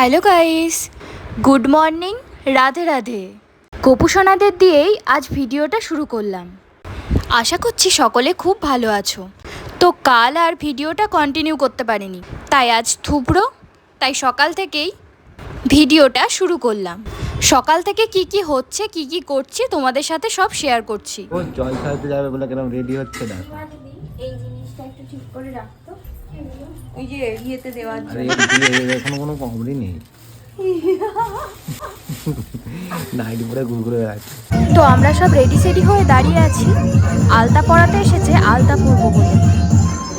Hello guys good morning Radhe Radhe গোপুসোনাদের দিয়েই আজ ভিডিওটা শুরু করলাম। আশা করছি সকলে খুব ভালো আছো। তো কাল আর ভিডিওটা কন্টিনিউ করতে পারিনি। তাই আজ থুবড়ো তাই সকাল থেকেই ভিডিওটা শুরু করলাম। সকাল থেকে কি কি হচ্ছে কি কি করছি তোমাদের সাথে সব শেয়ার করছি। জল খাইতে যাবে বলে কেন রেডি হচ্ছে না? এই জিনিসটা একটু ঠিক করে রাখতো। ওই যে ইয়েতে দেওয়ার আরে এর বিয়ে এর এখনও কোনো কমেডি নেই নাইট পরে ঘুরঘুরে বেড়াচ্ছে তো আমরা সব রেডি সেডি হয়ে দাঁড়িয়ে আছি। আলতা পড়াতে এসেছে আলতা পরবো বলে।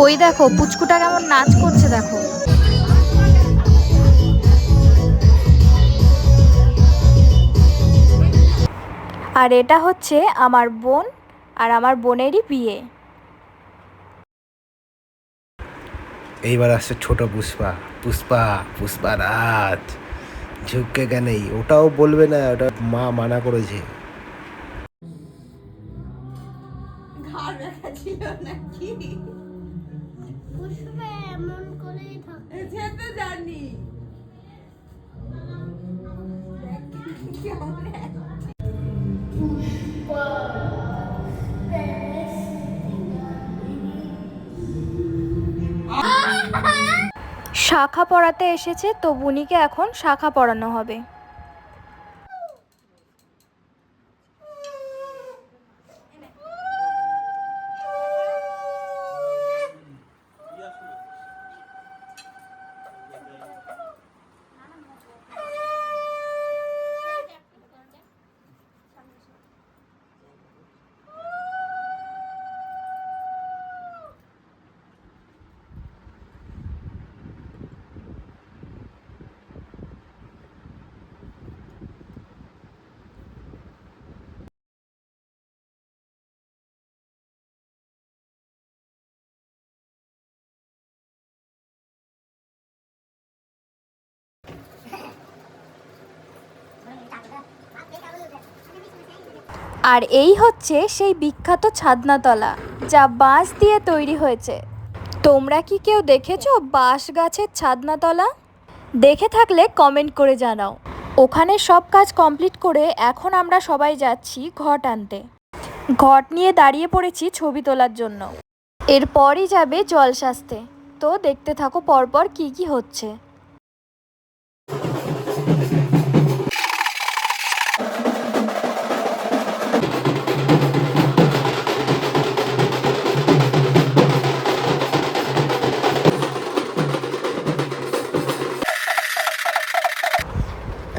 ওই দেখো পুচকুটা কেমন নাচ করছে দেখো। আর এটা হচ্ছে আমার বোন আর আমার বোনেরই বিয়ে। এইবার আসছে ছোট পুষ্পা। পুষ্পা পুষ্পা রাজ ঝুঁকে কেনেই ওটাও বলবে না ওটা মা মানা করেছে। পুষ্পা এমন শাখা পড়াতে এসেছে তো বুনিকে এখন শাখা পড়ানো হবে। আর এই হচ্ছে সেই বিখ্যাত ছাদনাতলা, যা বাঁশ দিয়ে তৈরি হয়েছে। তোমরা কি কেউ দেখেছ বাঁশ গাছের ছাদনাতলা? দেখে থাকলে কমেন্ট করে জানাও। ওখানে সব কাজ কমপ্লিট করে এখন আমরা সবাই যাচ্ছি ঘট আনতে। ঘট নিয়ে দাঁড়িয়ে পড়েছি ছবি তোলার জন্য। এরপরই যাবে জল সাজতে। তো দেখতে থাকো পরপর কি কি হচ্ছে।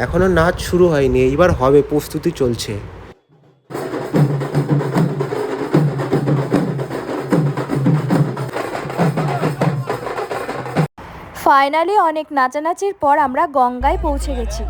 এখনও নাচ শুরু হয়নি এইবার হবে প্রস্তুতি চলছে। ফাইনালি অনেক নাচানাচির পর আমরা গঙ্গায় পৌঁছে গেছি।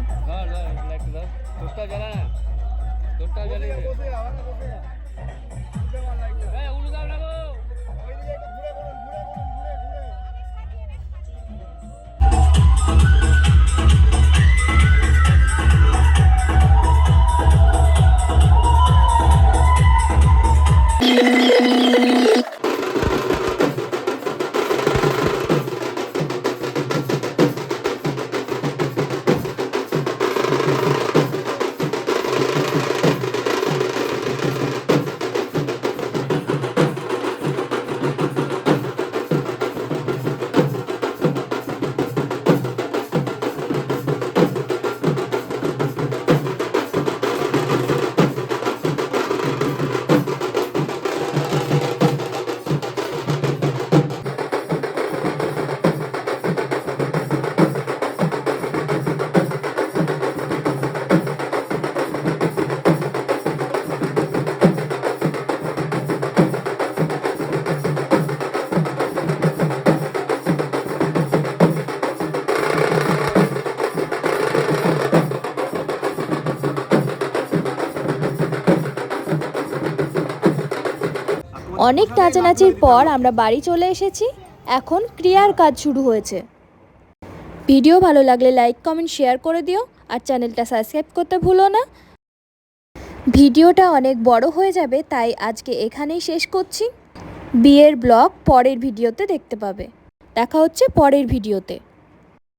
অনেক নাচানাচির পর আমরা বাড়ি চলে এসেছি। এখন ক্রিয়ার কাজ শুরু হয়েছে। ভিডিও ভালো লাগলে লাইক, কমেন্ট, শেয়ার করে দিও আর চ্যানেলটা সাবস্ক্রাইব করতে ভুলো না। ভিডিওটা অনেক বড় হয়ে যাবে, তাই আজকে এখানেই শেষ করছি। বিয়ের ব্লগ পরের ভিডিওতে দেখতে পাবে। দেখা হচ্ছে পরের ভিডিওতে।